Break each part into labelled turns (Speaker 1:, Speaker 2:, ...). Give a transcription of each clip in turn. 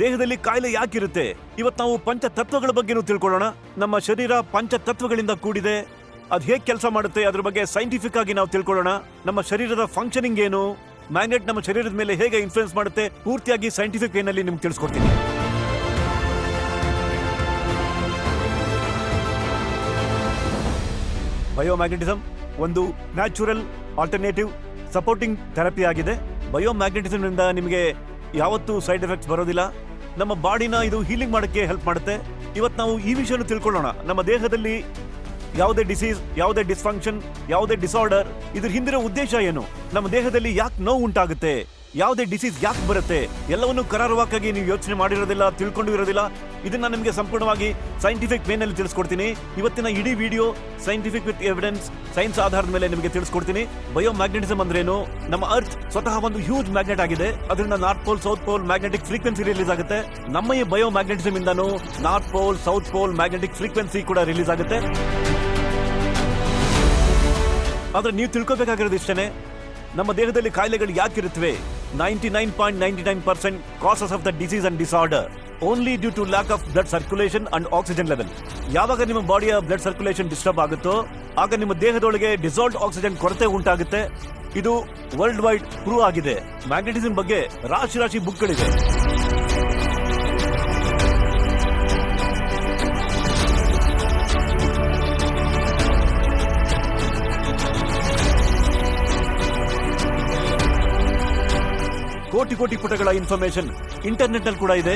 Speaker 1: ದೇಹದಲ್ಲಿ ಕಾಯಿಲೆ ಯಾಕಿರುತ್ತೆ? ಇವತ್ತು ನಾವು ಪಂಚ ತತ್ವಗಳ ಬಗ್ಗೆನೂ ತಿಳ್ಕೊಳ್ಳೋಣ. ನಮ್ಮ ಶರೀರ ಪಂಚ ತತ್ವಗಳಿಂದ ಕೂಡಿದೆ. ಅದು ಹೇಗೆ ಕೆಲಸ ಮಾಡುತ್ತೆ ಅದ್ರ ಬಗ್ಗೆ ಸೈಂಟಿಫಿಕ್ ಆಗಿ ನಾವು ತಿಳ್ಕೊಳ್ಳೋಣ. ನಮ್ಮ ಶರೀರದ ಫಂಕ್ಷನಿಂಗ್ ಏನು? ಮ್ಯಾಗ್ನೆಟ್ ನಮ್ಮ ಶರೀರದ ಮೇಲೆ ಹೇಗೆ ಇನ್ಫ್ಲುಯೆನ್ಸ್ ಮಾಡುತ್ತೆ? ಪೂರ್ತಿಯಾಗಿ ಸೈಂಟಿಫಿಕ್ ವೇನಲ್ಲಿ ನಿಮ್ಗೆ ತಿಳಿಸ್ಕೊಡ್ತೀನಿ. ಬಯೋಮ್ಯಾಗ್ನೆಟಿಸಮ್ ಒಂದು ನ್ಯಾಚುರಲ್ ಆಲ್ಟರ್ನೇಟಿವ್ ಸಪೋರ್ಟಿಂಗ್ ಥೆರಪಿ ಆಗಿದೆ. ಬಯೋಮ್ಯಾಗ್ನೆಟಿಸಮ್ನಿಂದ ನಿಮಗೆ ಯಾವತ್ತೂ ಸೈಡ್ ಎಫೆಕ್ಟ್ಸ್ ಬರೋದಿಲ್ಲ. ನಮ್ಮ ಬಾಡಿನ ಇದು ಹೀಲಿಂಗ್ ಮಾಡೋಕ್ಕೆ ಹೆಲ್ಪ್ ಮಾಡುತ್ತೆ. ಇವತ್ತು ನಾವು ಈ ವಿಷಯನ ತಿಳ್ಕೊಳ್ಳೋಣ. ನಮ್ಮ ದೇಹದಲ್ಲಿ ಯಾವುದೇ ಡಿಸೀಸ್ ಯಾವುದೇ ಡಿಸ್ಫಂಕ್ಷನ್ ಯಾವುದೇ ಡಿಸಾರ್ಡರ್ ಇದ್ರ ಹಿಂದಿರೋ ಉದ್ದೇಶ ಏನು? ನಮ್ಮ ದೇಹದಲ್ಲಿ ಯಾಕೆ ನೋವು ಉಂಟಾಗುತ್ತೆ? ಯಾವುದೇ ಡಿಸೀಸ್ ಯಾಕೆ ಬರುತ್ತೆ? ಎಲ್ಲವನ್ನು ಕರಾರುವಾಕಾಗಿ ನೀವು ಯೋಚನೆ ಮಾಡಿರೋದಿಲ್ಲ, ತಿಳ್ಕೊಂಡು ಇರೋದಿಲ್ಲ? ಇದನ್ನ ನಿಮಗೆ ಸಂಪೂರ್ಣವಾಗಿ ಸೈಂಟಿಫಿಕ್ ವೇನಲ್ಲಿ ತಿಳಿಸ್ಕೊಡ್ತೀನಿ. ಇವತ್ತಿನ ಇಡೀ video scientific with evidence science ಆಧಾರದ ಮೇಲೆ ನಿಮಗೆ ತಿಳಿಸ್ಕೊಡ್ತೀನಿ. ಬಯೋ ಮ್ಯಾಗ್ನೆಟಿಸಮ್ ಅಂದ್ರೇನು ನಮ್ಮ ಅರ್ತ್ ಸ್ವತಃ ಒಂದು ಹ್ಯೂಜ್ ಮ್ಯಾಗ್ನೆಟ್ ಆಗಿದೆ. ಅದರಿಂದ north pole south pole magnetic frequency release ಆಗುತ್ತೆ. ನಮ್ಮ ಈ bio magnetism ಇಂದಾನು north pole south pole magnetic frequency ಕೂಡ ರಿಲೀಸ್ ಆಗುತ್ತೆ. ಆದರೆ ನೀವು ತಿಳ್ಕೊಬೇಕಾಗಿರೋದು ಇಷ್ಟೇ ನಮ್ಮ ದೇಹದಲ್ಲಿ ಕಾಯಿಲೆಗಳು ಯಾಕಿರುತ್ತವೆ ninety nine point of the disease and disorder only due to lack of blood circulation and oxygen level ಯಾವಾಗ ನಿಮ್ಮ ಬಾಡಿಯ ಬ್ಲಡ್ ಸರ್ಕ್ಯುಲೇಷನ್ ಡಿಸ್ಟರ್ಬ್ ಆಗುತ್ತೋ, ಆಗ ನಿಮ್ಮ ದೇಹದೊಳಗೆ ಡಿಸಾಲ್ಟ್ ಆಕ್ಸಿಜನ್ ಕೊರತೆ ಉಂಟಾಗುತ್ತೆ. ಇದು ವರ್ಲ್ಡ್ ವೈಡ್ ಪ್ರೂವ್ ಆಗಿದೆ. ಮ್ಯಾಗ್ನೆಟಿಸಮ್ ಬಗ್ಗೆ ರಾಶಿ ರಾಶಿ ಬುಕ್ಗಳಿವೆ ಕೋಟಿ ಕೋಟಿ ಪುಟಗಳ ಇನ್ಫಾರ್ಮೇಶನ್ ಇಂಟರ್ನೆಟ್ನಲ್ಲಿ ಕೂಡ ಇದೆ.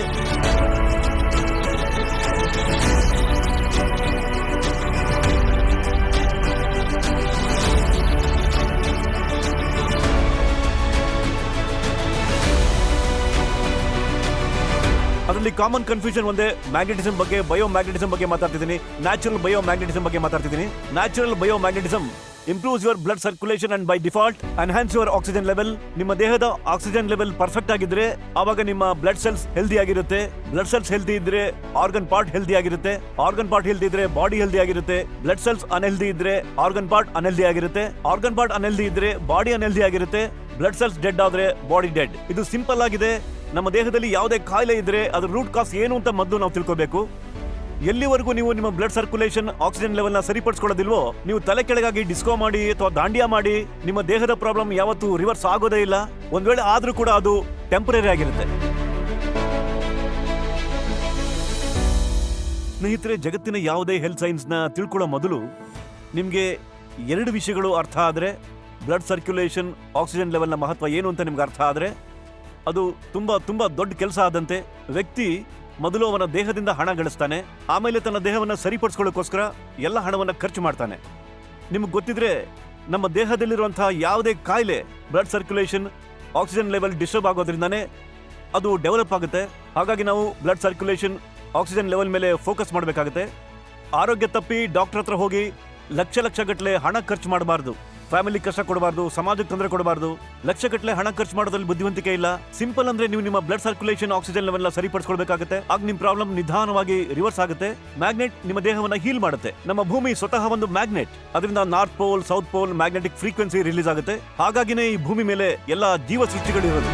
Speaker 1: ಅದರಲ್ಲಿ ಕಾಮನ್ ಕನ್ಫ್ಯೂಷನ್ ಒಂದೇ ಮ್ಯಾಗ್ನೆಟಿಸಮ್ ಬಗ್ಗೆ ಬಯೋ ಮ್ಯಾಗ್ನೆಟಿಸಮ್ ಬಗ್ಗೆ ಮಾತಾಡ್ತಿದ್ದೀನಿ. ನ್ಯಾಚುರಲ್ ಬಯೋ ಮ್ಯಾಗ್ನೆಟಿಸಮ್ ಬಗ್ಗೆ ಮಾತಾಡ್ತಿದ್ದೀನಿ. Natural bio magnetism improves your blood circulation and by default enhance your oxygen level ನಿಮ್ಮ ದೇಹದ ಆಕ್ಸಿಜನ್ ಲೆವೆಲ್ ಪರ್ಫೆಕ್ಟ್ ಆಗಿದ್ರೆ ಆವಾಗ ನಿಮ್ಮ ಬ್ಲಡ್ ಸೆಲ್ಸ್ ಹೆಲ್ದಿ ಆಗಿರುತ್ತೆ. ಬ್ಲಡ್ ಸೆಲ್ಸ್ ಹೆಲ್ದಿ ಇದ್ರೆ ಆರ್ಗನ್ ಪಾರ್ಟ್ ಹೆಲ್ದಿ ಆಗಿರುತ್ತೆ. ಆರ್ಗನ್ ಪಾರ್ಟ್ ಹೆಲ್ದಿ ಇದ್ರೆ ಬಾಡಿ ಹೆಲ್ದಿ ಆಗಿರುತ್ತೆ. ಬ್ಲಡ್ ಸೆಲ್ಸ್ ಅನ್ಹೆಲ್ದಿ ಇದ್ರೆ ಆರ್ಗನ್ ಪಾರ್ಟ್ ಅನ್ಹೆಲ್ದಿ ಆಗಿರುತ್ತೆ. ಆರ್ಗನ್ ಪಾರ್ಟ್ ಅನ್ಹೆಲ್ದಿ ಇದ್ರೆ ಬಾಡಿ ಅನ್ಹೆಲ್ದಿ ಆಗಿರುತ್ತೆ. ಬ್ಲಡ್ ಸೆಲ್ಸ್ ಡೆಡ್ ಆದ್ರೆ ಬಾಡಿ ಡೆಡ್ ಇದು ಸಿಂಪಲ್ ಆಗಿದೆ. ನಮ್ಮ ದೇಹದಲ್ಲಿ ಯಾವುದೇ ಕಾಯಿಲೆ ಇದ್ರೆ ಅದ್ರ ರೂಟ್ ಕಾಸ್ ಏನು ಅಂತ ಮೊದಲು ನಾವು ತಿಳ್ಕೋಬೇಕು. ಎಲ್ಲಿವರೆಗೂ ನೀವು ನಿಮ್ಮ ಬ್ಲಡ್ ಸರ್ಕ್ಯುಲೇಷನ್ ಆಕ್ಸಿಜನ್ ಲೆವೆಲ್ನ ಸರಿಪಡಿಸ್ಕೊಳ್ಳೋದಿಲ್ವೋ, ನೀವು ತಲೆ ಕೆಳಗಾಗಿ ಡಿಸ್ಕೋ ಮಾಡಿ ಅಥವಾ ದಾಂಡಿಯಾ ಮಾಡಿ, ನಿಮ್ಮ ದೇಹದ ಪ್ರಾಬ್ಲಮ್ ಯಾವತ್ತೂ ರಿವರ್ಸ್ ಆಗೋದೇ ಇಲ್ಲ. ಒಂದ್ ವೇಳೆ ಆದ್ರೂ ಕೂಡ ಅದು ಟೆಂಪರರಿ ಆಗಿರುತ್ತೆ. ಸ್ನೇಹಿತರೆ, ಜಗತ್ತಿನ ಯಾವುದೇ ಹೆಲ್ತ್ ಸೈನ್ಸ್ನ ತಿಳ್ಕೊಳ್ಳೋ ಮೊದಲು ನಿಮಗೆ ಎರಡು ವಿಷಯಗಳು ಅರ್ಥ ಆದ್ರೆ ಬ್ಲಡ್ ಸರ್ಕ್ಯುಲೇಷನ್ ಆಕ್ಸಿಜನ್ ಲೆವೆಲ್ನ ಮಹತ್ವ ಏನು ಅಂತ ನಿಮ್ಗೆ ಅರ್ಥ ಆದ್ರೆ, ಅದು ತುಂಬಾ ತುಂಬಾ ದೊಡ್ಡ ಕೆಲಸ ಆದಂತೆ ವ್ಯಕ್ತಿ ಮೊದಲು ಅವನ ದೇಹದಿಂದ ಹಣ ಗಳಿಸ್ತಾನೆ, ಆಮೇಲೆ ತನ್ನ ದೇಹವನ್ನು ಸರಿಪಡಿಸ್ಕೊಳ್ಳೋಕೋಸ್ಕರ ಎಲ್ಲ ಹಣವನ್ನ ಖರ್ಚು ಮಾಡ್ತಾನೆ. ನಿಮ್ಗೆ ಗೊತ್ತಿದ್ರೆ ನಮ್ಮ ದೇಹದಲ್ಲಿರುವಂತಹ ಯಾವುದೇ ಕಾಯಿಲೆ blood circulation oxygen level disturb ಆಗೋದ್ರಿಂದನೇ ಅದು ಡೆವಲಪ್ ಆಗುತ್ತೆ. ಹಾಗಾಗಿ ನಾವು ಬ್ಲಡ್ ಸರ್ಕ್ಯುಲೇಷನ್ ಆಕ್ಸಿಜನ್ ಲೆವೆಲ್ ಮೇಲೆ ಫೋಕಸ್ ಮಾಡಬೇಕಾಗುತ್ತೆ. ಆರೋಗ್ಯ ತಪ್ಪಿ ಡಾಕ್ಟರ್ ಹತ್ರ ಹೋಗಿ ಲಕ್ಷ ಲಕ್ಷ ಗಟ್ಟಲೆ ಹಣ ಖರ್ಚು ಮಾಡಬಾರ್ದು. ಫ್ಯಾಮಿಲಿ ಕಷ್ಟ ಕೊಡಬಾರ್ದು, ಸಮಾಜಕ್ಕೆ ತೊಂದರೆ ಕೊಡಬಾರ್ದು ಲಕ್ಷ ಗಟ್ಟಲೆ ಹಣ ಖರ್ಚು ಮಾಡೋದ್ರಲ್ಲಿ ಬುದ್ಧಿವಂತಿಕೆ ಇಲ್ಲ. ಸಿಂಪಲ್ ಅಂದ್ರೆ ನೀವು ನಿಮ್ಮ ಬ್ಲಡ್ ಸರ್ಕ್ಯುಲೇಷನ್ ಆಕ್ಸಿಜನ್ ಲೆವೆಲ್ ಸರಿಪಡಿಸ್ಕೊಳ್ಬೇಕಾಗುತ್ತೆ. ಆಗ ನಿಮ್ ಪ್ರಾಬ್ಲಮ್ ನಿಧಾನವಾಗಿ ರಿವರ್ಸ್ ಆಗುತ್ತೆ. ಮ್ಯಾಗ್ನೆಟ್ ನಿಮ್ಮ ದೇಹವನ್ನ ಹೀಲ್ ಮಾಡುತ್ತೆ. ನಮ್ಮ ಭೂಮಿ ಸ್ವತಃ ಒಂದು ಮ್ಯಾಗ್ನೆಟ್ ಅದರಿಂದ north pole south pole magnetic frequency release ಆಗುತ್ತೆ. ಹಾಗಾಗಿನೇ ಈ ಭೂಮಿ ಮೇಲೆ ಎಲ್ಲ ಜೀವ ಸೃಷ್ಟಿಗಳಿರೋದು